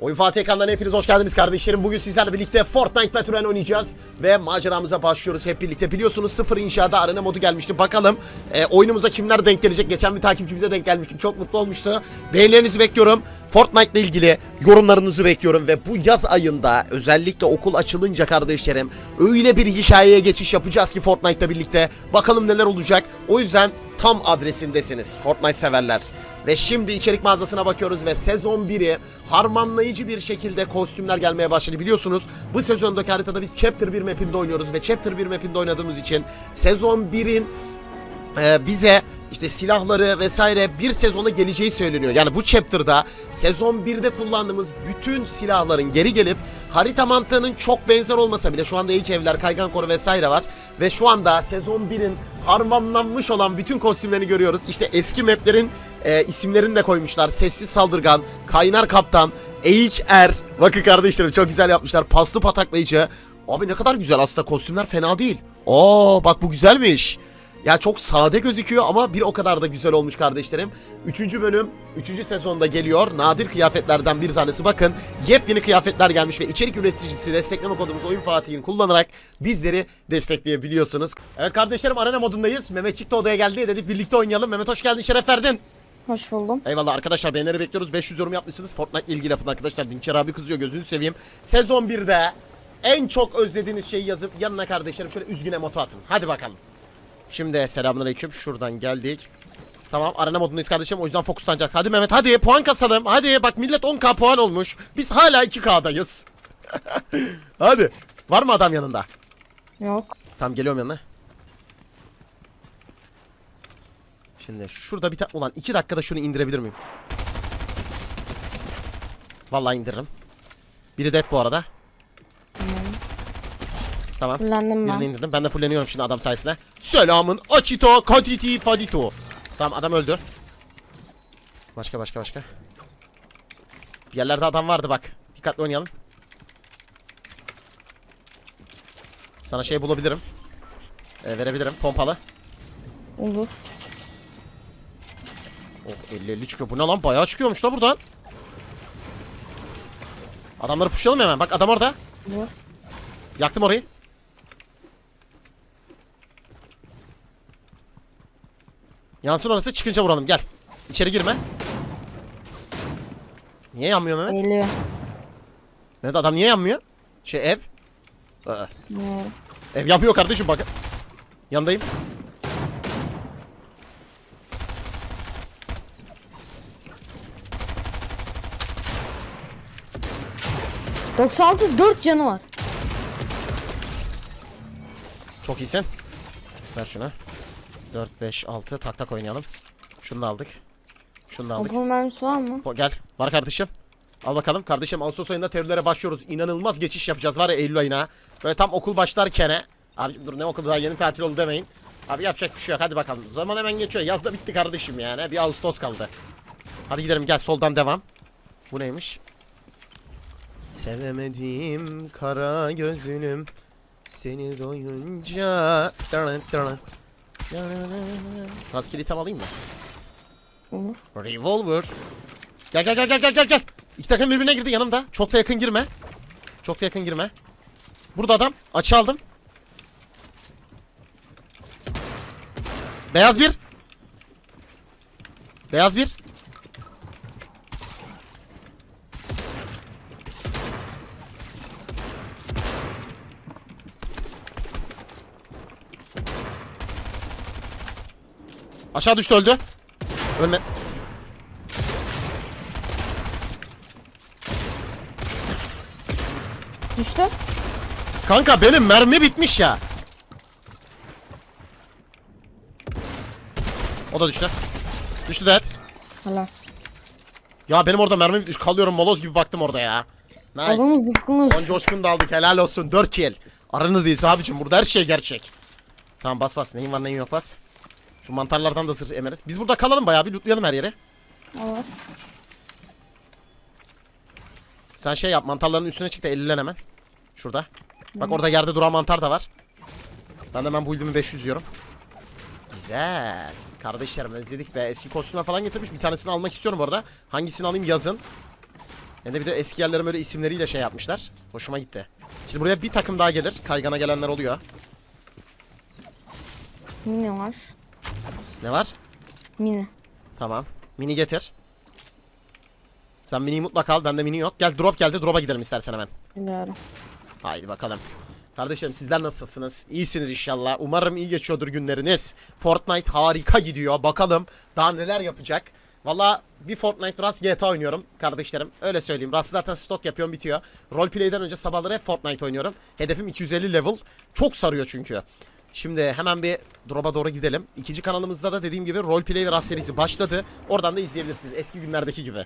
Oyun Fatih ekranlarına hepiniz hoş geldiniz kardeşlerim. Bugün sizlerle birlikte Fortnite Battle oynayacağız. Ve maceramıza başlıyoruz hep birlikte. Biliyorsunuz sıfır inşaada arena modu gelmişti. Bakalım e, oyunumuza kimler denk gelecek. Geçen bir takipçimize denk gelmiştik. Çok mutlu olmuştu. Beğenilerinizi bekliyorum. Fortnite ile ilgili yorumlarınızı bekliyorum. Ve bu yaz ayında özellikle okul açılınca kardeşlerim öyle bir hikayeye geçiş yapacağız ki Fortnite'la birlikte. Bakalım neler olacak. O yüzden tam adresindesiniz Fortnite severler. Ve şimdi içerik mağazasına bakıyoruz ve sezon 1'i harmanlayıcı bir şekilde kostümler gelmeye başladı. Biliyorsunuz bu sezondaki haritada biz Chapter 1 mapinde oynuyoruz ve Chapter 1 mapinde oynadığımız için sezon 1'in e, bize işte silahları vesaire bir sezona geleceği söyleniyor. Yani bu chapter'da sezon 1'de kullandığımız bütün silahların geri gelip harita mantığının çok benzer olmasa bile şu anda ilk evler, kaygan koru vesaire var. Ve şu anda sezon 1'in harmanlanmış olan bütün kostümlerini görüyoruz. İşte eski maplerin e, isimlerini de koymuşlar. Sessiz Saldırgan, Kaynar Kaptan, Eğik Er. Bakın kardeşlerim çok güzel yapmışlar. Paslı pataklayıcı. Abi ne kadar güzel aslında kostümler fena değil. Oo bak bu güzelmiş. Ya çok sade gözüküyor ama bir o kadar da güzel olmuş kardeşlerim. Üçüncü bölüm, üçüncü sezonda geliyor. Nadir kıyafetlerden bir tanesi. Bakın yepyeni kıyafetler gelmiş ve içerik üreticisi destekleme kodumuz Oyun Fatih'in kullanarak bizleri destekleyebiliyorsunuz. Evet kardeşlerim arena modundayız. Mehmetçik de odaya geldi. Dedik birlikte oynayalım. Mehmet hoş geldin, şeref verdin. Hoş buldum. Eyvallah arkadaşlar beğenileri bekliyoruz. 500 yorum yapmışsınız. Fortnite ilgili yapın arkadaşlar. Dinçer abi kızıyor gözünü seveyim. Sezon 1'de en çok özlediğiniz şeyi yazıp yanına kardeşlerim şöyle üzgün emotu atın. Hadi bakalım. Şimdi selamünaleyküm. Şuradan geldik. Tamam arena modundayız kardeşim o yüzden fokuslanacağız. Hadi Mehmet hadi puan kasalım. Hadi bak millet 10k puan olmuş. Biz hala 2k'dayız. hadi. Var mı adam yanında? Yok. Tamam geliyorum yanına. Şimdi şurada bir tane... Ulan 2 dakikada şunu indirebilir miyim? Vallahi indiririm. Biri dead bu arada. Tamam. Fullendim ben. Birini indirdim. Ben de fulleniyorum şimdi adam sayesinde. Selamın açito katiti fadito. Tamam adam öldü. Başka başka başka. Bir yerlerde adam vardı bak. Dikkatli oynayalım. Sana şey bulabilirim. Ee, verebilirim. Pompalı. Olur. Oh 50-50 çıkıyor. Bu ne lan? Bayağı çıkıyormuş da buradan. Adamları pushlayalım hemen. Bak adam orada. Olur. Yaktım orayı. Yansın orası çıkınca vuralım gel. İçeri girme. Niye yanmıyor Mehmet? Geliyor. Mehmet adam niye yanmıyor? Şey ev. Aa, Bilmiyorum. ev yapıyor kardeşim bak. Yandayım. Ee, 96 4 canı var. Çok iyisin. Ver şunu. 4, 5, 6 tak tak oynayalım. Şunu da aldık. Şunu da aldık. Okul var mı? Po- Gel. Var kardeşim. Al bakalım. Kardeşim Ağustos ayında teorilere başlıyoruz. İnanılmaz geçiş yapacağız var ya Eylül ayına. Böyle tam okul başlarken. Abi dur ne okulu daha yeni tatil oldu demeyin. Abi yapacak bir şey yok. Hadi bakalım. Zaman hemen geçiyor. Yaz da bitti kardeşim yani. Bir Ağustos kaldı. Hadi gidelim gel soldan devam. Bu neymiş? Sevemediğim kara gözünüm seni doyunca Rastgele item alayım mı? Olur. Revolver. Gel gel gel gel gel gel gel. İki takım birbirine girdi yanımda. Çok da yakın girme. Çok da yakın girme. Burada adam. Açı aldım. Beyaz bir. Beyaz bir. Aşağı düştü öldü. Ölme. Düştü. Kanka benim mermi bitmiş ya. O da düştü. Düştü dead. Hala. Ya benim orada mermi bitmiş. Kalıyorum moloz gibi baktım orada ya. Nice. Adamı zıkkınız. On coşkun da aldık. Helal olsun. 4 kill. Aranızdayız abicim. Burada her şey gerçek. Tamam bas bas. Neyin var neyin yok bas. Şu mantarlardan da zırh emeriz. Biz burada kalalım bayağı bir lootlayalım her yere. Olur. Sen şey yap mantarların üstüne çık da ellen hemen. Şurada. Bak orada yerde duran mantar da var. Ben de hemen bu build'imi 500 yiyorum. Güzel. Kardeşlerim özledik be. Eski kostümler falan getirmiş. Bir tanesini almak istiyorum bu arada. Hangisini alayım yazın. Hem de bir de eski yerlerin böyle isimleriyle şey yapmışlar. Hoşuma gitti. Şimdi buraya bir takım daha gelir. Kaygana gelenler oluyor. Mini var. Ne var? Mini. Tamam. Mini getir. Sen miniyi mutlaka al. Bende mini yok. Gel drop geldi. Drop'a gidelim istersen hemen. Biliyorum. Haydi bakalım. Kardeşlerim sizler nasılsınız? İyisiniz inşallah. Umarım iyi geçiyordur günleriniz. Fortnite harika gidiyor. Bakalım daha neler yapacak. Valla bir Fortnite Rust GTA oynuyorum kardeşlerim. Öyle söyleyeyim. Rust zaten stok yapıyorum bitiyor. Roleplay'den önce sabahları hep Fortnite oynuyorum. Hedefim 250 level. Çok sarıyor çünkü. Şimdi hemen bir drop'a doğru gidelim. İkinci kanalımızda da dediğim gibi Roleplay ve Rust serisi başladı. Oradan da izleyebilirsiniz eski günlerdeki gibi.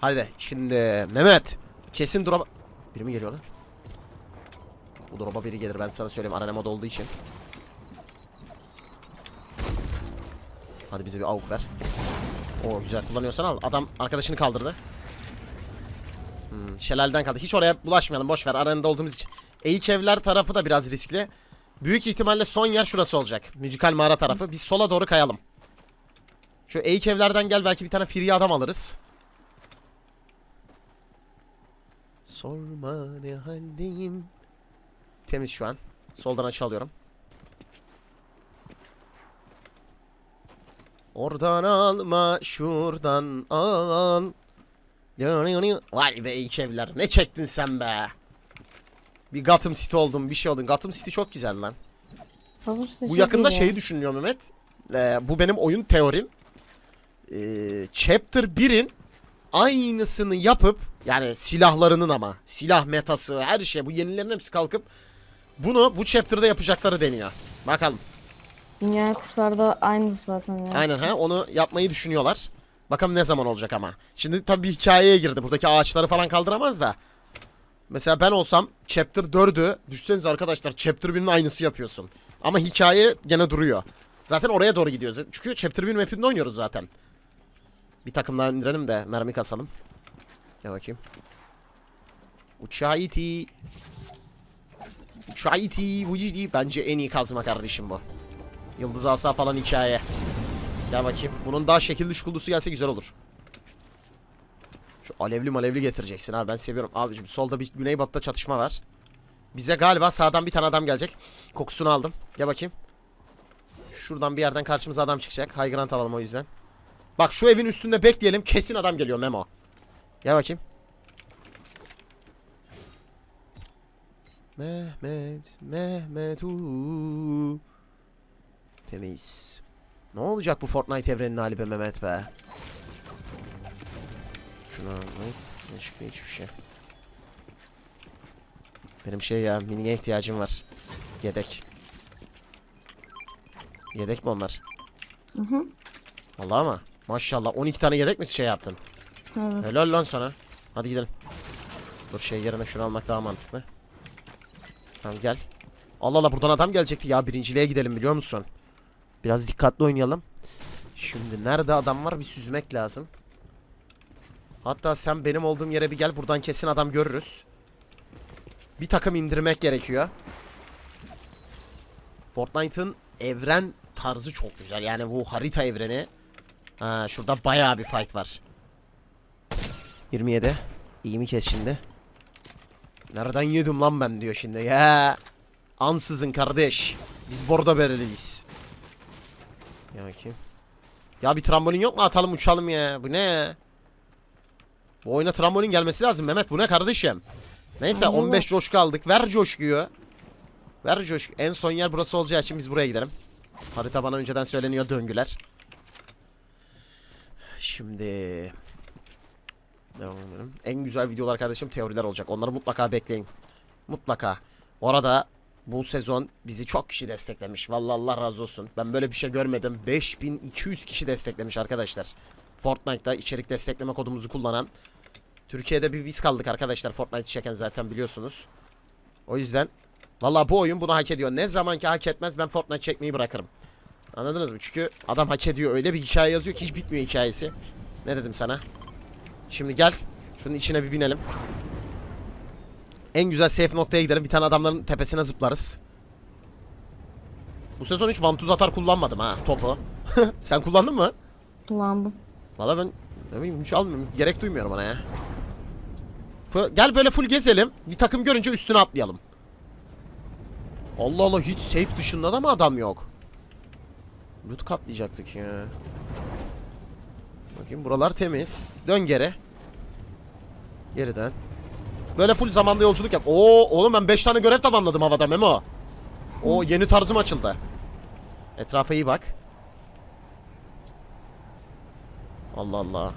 Hadi şimdi Mehmet. Kesin drop'a... Biri mi geliyor lan? Bu drop'a biri gelir ben sana söyleyeyim arena mod olduğu için. Hadi bize bir avuk ver. Oo güzel kullanıyorsan al. Adam arkadaşını kaldırdı. Hmm, şelalden kaldı. Hiç oraya bulaşmayalım. Boş ver. Arenada olduğumuz için. Eğik evler tarafı da biraz riskli. Büyük ihtimalle son yer şurası olacak. Müzikal mağara tarafı. Biz sola doğru kayalım. Şu eğik evlerden gel belki bir tane free adam alırız. Sorma ne haldeyim. Temiz şu an. Soldan açı alıyorum. Oradan alma, şuradan al. Vay be ilk evler. Ne çektin sen be? Bir Gotham City oldum, bir şey oldun. Gotham City çok güzel lan. Bu yakında iyi ya. şeyi düşünüyor Mehmet. Ee, bu benim oyun teorim. Ee, Chapter 1'in aynısını yapıp yani silahlarının ama silah metası her şey bu yenilerin hepsi kalkıp bunu bu chapter'da yapacakları deniyor. Bakalım. Dünya kurtarda aynısı zaten ya. Aynen ha onu yapmayı düşünüyorlar. Bakalım ne zaman olacak ama. Şimdi tabii bir hikayeye girdi. Buradaki ağaçları falan kaldıramaz da. Mesela ben olsam Chapter 4'ü düşseniz arkadaşlar Chapter 1'in aynısı yapıyorsun. Ama hikaye gene duruyor. Zaten oraya doğru gidiyoruz. Çünkü Chapter 1 map'inde oynuyoruz zaten. Bir takım indirelim de mermi kasalım. Gel bakayım. Uçağı iti. Uçağı iti. Bence en iyi kazma kardeşim bu. Yıldız asa falan hikaye. Gel bakayım. Bunun daha şekilli şukuldusu gelse güzel olur. Şu alevli malevli getireceksin abi ben seviyorum. Abicim solda bir güneybatıda çatışma var. Bize galiba sağdan bir tane adam gelecek. Kokusunu aldım. Gel bakayım. Şuradan bir yerden karşımıza adam çıkacak. High ground alalım o yüzden. Bak şu evin üstünde bekleyelim. Kesin adam geliyor Memo. Gel bakayım. Mehmet, Mehmet uuu. Temiz. Ne olacak bu Fortnite evrenin hali be Mehmet be? Şunu almayı. Ne çıkıyor hiçbir şey. Benim şey ya miniye ihtiyacım var. Yedek. Yedek mi onlar? Hı hı. Vallahi ama. Maşallah 12 tane yedek mi şey yaptın? Evet. Helal lan sana. Hadi gidelim. Dur şey yerine şunu almak daha mantıklı. Tamam gel. Allah Allah buradan adam gelecekti ya birinciliğe gidelim biliyor musun? Biraz dikkatli oynayalım. Şimdi nerede adam var bir süzmek lazım. Hatta sen benim olduğum yere bir gel buradan kesin adam görürüz. Bir takım indirmek gerekiyor. Fortnite'ın evren tarzı çok güzel. Yani bu harita evreni. Ha, şurada bayağı bir fight var. 27. İyi mi kes şimdi? Nereden yedim lan ben diyor şimdi. Ya ansızın kardeş. Biz bordo bereliyiz. Ya bakayım. Ya bir trambolin yok mu atalım uçalım ya. Bu ne ya? Bu oyuna trambolin gelmesi lazım Mehmet. Bu ne kardeşim? Neyse Anladım. 15 coşku aldık. Ver coşkuyu. Ver coşku. En son yer burası olacağı için biz buraya gidelim. Harita bana önceden söyleniyor döngüler. Şimdi devam edelim. En güzel videolar kardeşim teoriler olacak. Onları mutlaka bekleyin. Mutlaka. Orada bu sezon bizi çok kişi desteklemiş. Vallahi Allah razı olsun. Ben böyle bir şey görmedim. 5200 kişi desteklemiş arkadaşlar. Fortnite'da içerik destekleme kodumuzu kullanan. Türkiye'de bir biz kaldık arkadaşlar Fortnite çeken zaten biliyorsunuz. O yüzden Vallahi bu oyun bunu hak ediyor. Ne zaman ki hak etmez ben Fortnite çekmeyi bırakırım. Anladınız mı? Çünkü adam hak ediyor. Öyle bir hikaye yazıyor ki hiç bitmiyor hikayesi. Ne dedim sana? Şimdi gel. Şunun içine bir binelim. En güzel safe noktaya gidelim. Bir tane adamların tepesine zıplarız. Bu sezon hiç vantuz atar kullanmadım ha topu. Sen kullandın mı? Kullandım. Valla ben ne bileyim hiç almıyorum. Gerek duymuyorum ona ya. F- Gel böyle full gezelim. Bir takım görünce üstüne atlayalım. Allah Allah hiç safe dışında da mı adam yok? Loot katlayacaktık ya. Bakayım buralar temiz. Dön geri. Geriden. Böyle full zamanda yolculuk yap. Oo oğlum ben 5 tane görev tamamladım havada Memo. O yeni tarzım açıldı. Etrafa iyi bak. Allah Allah.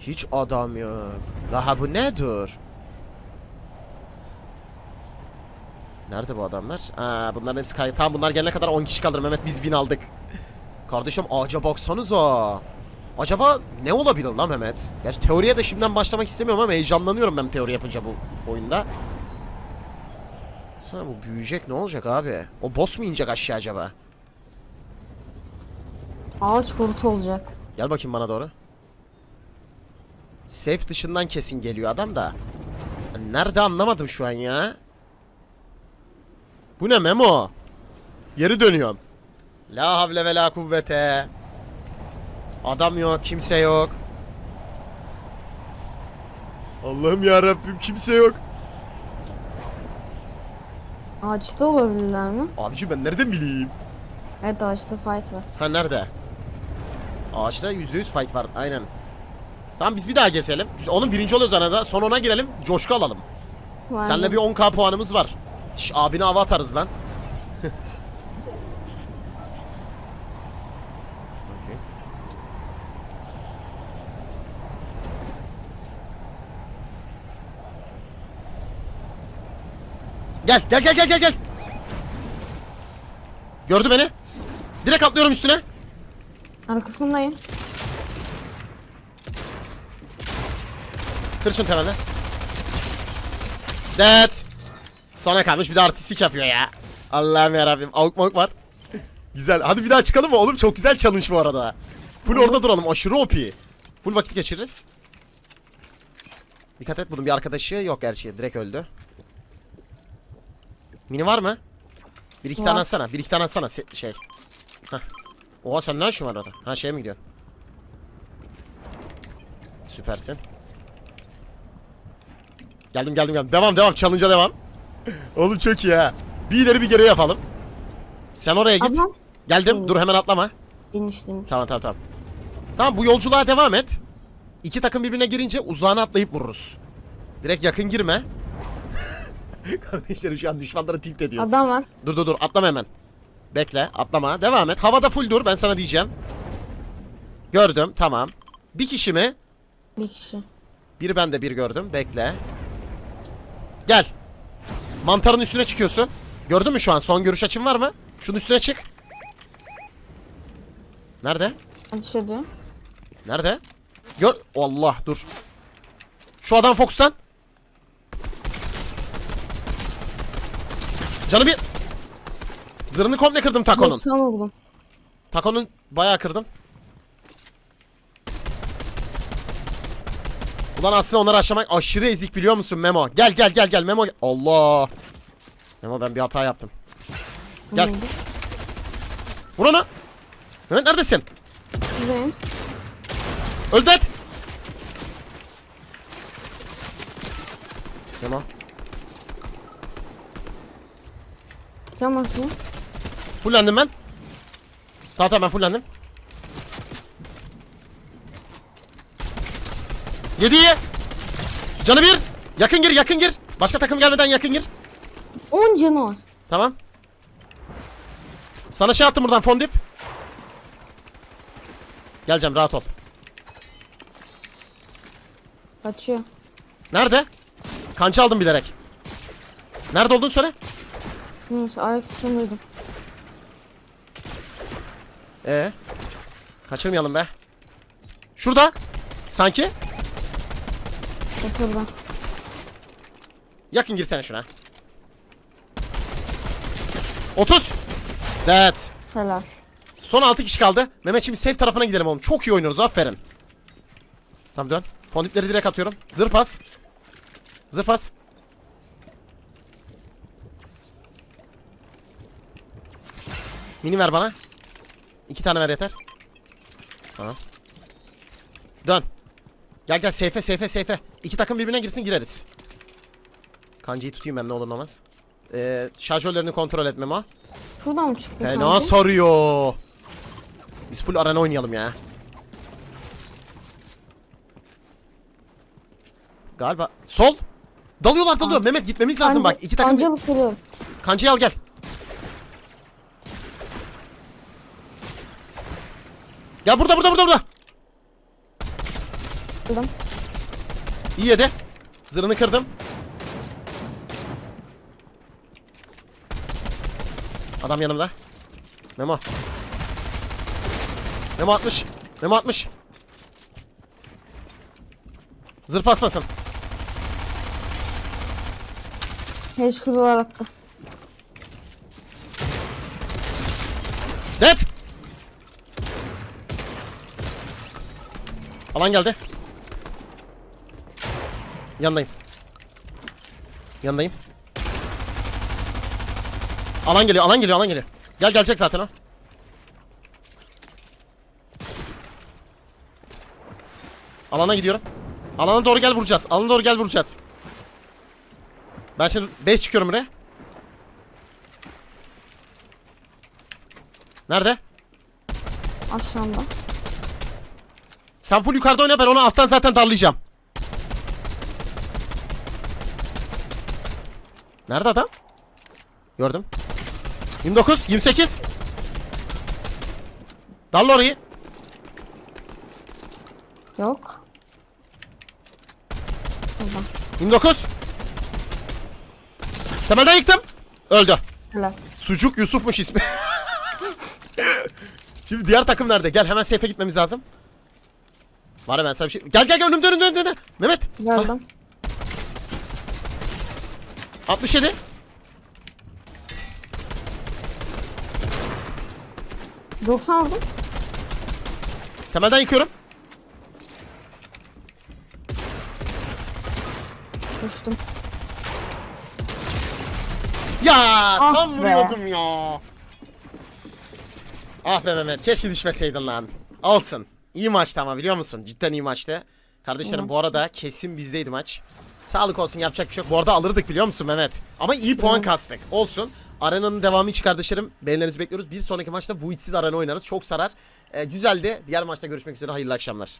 Hiç adam yok. Daha bu nedir? Nerede bu adamlar? Aa, bunların hepsi kay. Tamam bunlar gelene kadar 10 kişi kalır. Mehmet biz win aldık. Kardeşim ağaca baksanıza. Acaba ne olabilir lan Mehmet? Gerçi teoriye de şimdiden başlamak istemiyorum ama heyecanlanıyorum ben teori yapınca bu oyunda. Sana bu büyüyecek ne olacak abi? O boss mu inecek aşağı acaba? Ağaç kurutu olacak. Gel bakayım bana doğru. Safe dışından kesin geliyor adam da. Nerede anlamadım şu an ya. Bu ne Memo? Geri dönüyorum. La havle ve la kuvvete. Adam yok, kimse yok. Allah'ım ya Rabbim kimse yok. Ağaçta olabilirler mi? Abici ben nereden bileyim? Evet ağaçta fight var. Ha nerede? Ağaçta %100 fight var aynen. Tamam biz bir daha gezelim. Biz onun birinci oluyoruz arada. Son ona girelim. Coşku alalım. var Seninle bir 10k puanımız var. Şş, abine hava atarız lan. Okey. Gel gel gel gel gel gel. Gördü beni. Direkt atlıyorum üstüne. Arkasındayım. Kır şunu temelde. Dead. Sona kalmış bir de artistik yapıyor ya. Allah'ım yarabbim. Avuk mavuk var. güzel. Hadi bir daha çıkalım mı oğlum? Çok güzel challenge bu arada. Full orada duralım. Aşırı OP. Full vakit geçiririz. Dikkat et bunun bir arkadaşı yok gerçi. Direkt öldü. Mini var mı? Bir iki tane Var. atsana. Bir iki tane atsana. Se- şey. Hah. Oha sen ne işin var orada? Ha şeye mi gidiyorsun? Süpersin. Geldim geldim geldim. Devam devam. Challenge'a devam. Oğlum çok iyi ha. Bir ileri bir geri yapalım. Sen oraya git. Adam. Geldim. Dur hemen atlama. İniş iniş. Tamam tamam tamam. Tamam bu yolculuğa devam et. İki takım birbirine girince uzağına atlayıp vururuz. Direkt yakın girme. Kardeşlerim şu an düşmanları tilt ediyoruz. Adam var. Dur dur dur atlama hemen. Bekle atlama devam et. Havada full dur ben sana diyeceğim. Gördüm tamam. Bir kişi mi? Bir kişi. Bir ben de bir gördüm. Bekle. Gel. Mantarın üstüne çıkıyorsun. Gördün mü şu an? Son görüş açın var mı? Şunun üstüne çık. Nerede? Ediyor. Nerede? Gör. Allah dur. Şu adam fokuslan. Canı bir. Zırhını komple kırdım Tako'nun. 90 vurdum. Tako'nun bayağı kırdım. Ulan aslında onları aşamak aşırı ezik biliyor musun Memo? Gel gel gel gel Memo. Allah. Memo ben bir hata yaptım. Gel. Neydi? Vur onu. Mehmet neredesin? Buradayım. Öldü et. Memo. Basayım. Fullendim ben. Tamam tamam ben fullendim. Yediye. Canı bir. Yakın gir yakın gir. Başka takım gelmeden yakın gir. 10 canı var. Tamam. Sana şey attım buradan fondip. Geleceğim rahat ol. Kaçıyor. Nerede? Kança aldım bilerek. Nerede olduğunu söyle. Neyse ayak sesini duydum. Ee, kaçırmayalım be. Şurada. Sanki. Oturdu. Yakın girsene şuna. 30. Evet. Helal. Son 6 kişi kaldı. Mehmet şimdi safe tarafına gidelim oğlum. Çok iyi oynuyoruz aferin. Tamam dön. Fondipleri direkt atıyorum. Zır pas. Zır pas. Mini ver bana. İki tane ver yeter. Tamam. Dön. Gel gel seyfe seyfe seyfe. İki takım birbirine girsin gireriz. Kancayı tutayım ben ne olur ne olmaz. Ee, şarjörlerini kontrol etmem ha. Şuradan mı çıktı Fena kanki? sarıyor. Biz full arena oynayalım ya. Galiba sol. Dalıyorlar dalıyor. Mehmet gitmemiz lazım Kanca- bak. İki takım. Kancalık geliyorum. Kancayı al gel. Gel burada burada burada burada. Kırdım. İyi yedi. Zırhını kırdım. Adam yanımda. Memo. Memo 60. Memo 60. Zırh pasmasın. Heşkulu var attı. Net. Alan geldi. Yanındayım. Yanındayım. Alan geliyor, alan geliyor, alan geliyor. Gel gelecek zaten o. Alana gidiyorum. Alana doğru gel vuracağız. Alana doğru gel vuracağız. Ben şimdi 5 çıkıyorum buraya. Nerede? Aşağımda. Sen full yukarıda oyna ben onu alttan zaten darlayacağım. Nerede adam? Gördüm. 29, 28. Darla orayı. Yok. Buradan. 29. Temelden yıktım. Öldü. Helal. Sucuk Yusuf'muş ismi. Şimdi diğer takım nerede? Gel hemen safe'e gitmemiz lazım. Var ben sana bir şey... Gel gel gel önümde önümde önümde. Mehmet. Geldim. 67. Doksan vurdum. Temelden yıkıyorum. Düştüm. Ya Ah tam be. vuruyordum ya. Ah be Mehmet keşke düşmeseydin lan. Olsun. İyi maçtı ama biliyor musun? Cidden iyi maçtı. Kardeşlerim bu arada kesin bizdeydi maç. Sağlık olsun yapacak bir şey yok. Bu arada alırdık biliyor musun Mehmet? Ama iyi puan kastık. Olsun. Arenanın devamı için kardeşlerim beğenilerinizi bekliyoruz. Biz sonraki maçta bu içsiz arena oynarız. Çok sarar. Ee, güzeldi. Diğer maçta görüşmek üzere. Hayırlı akşamlar.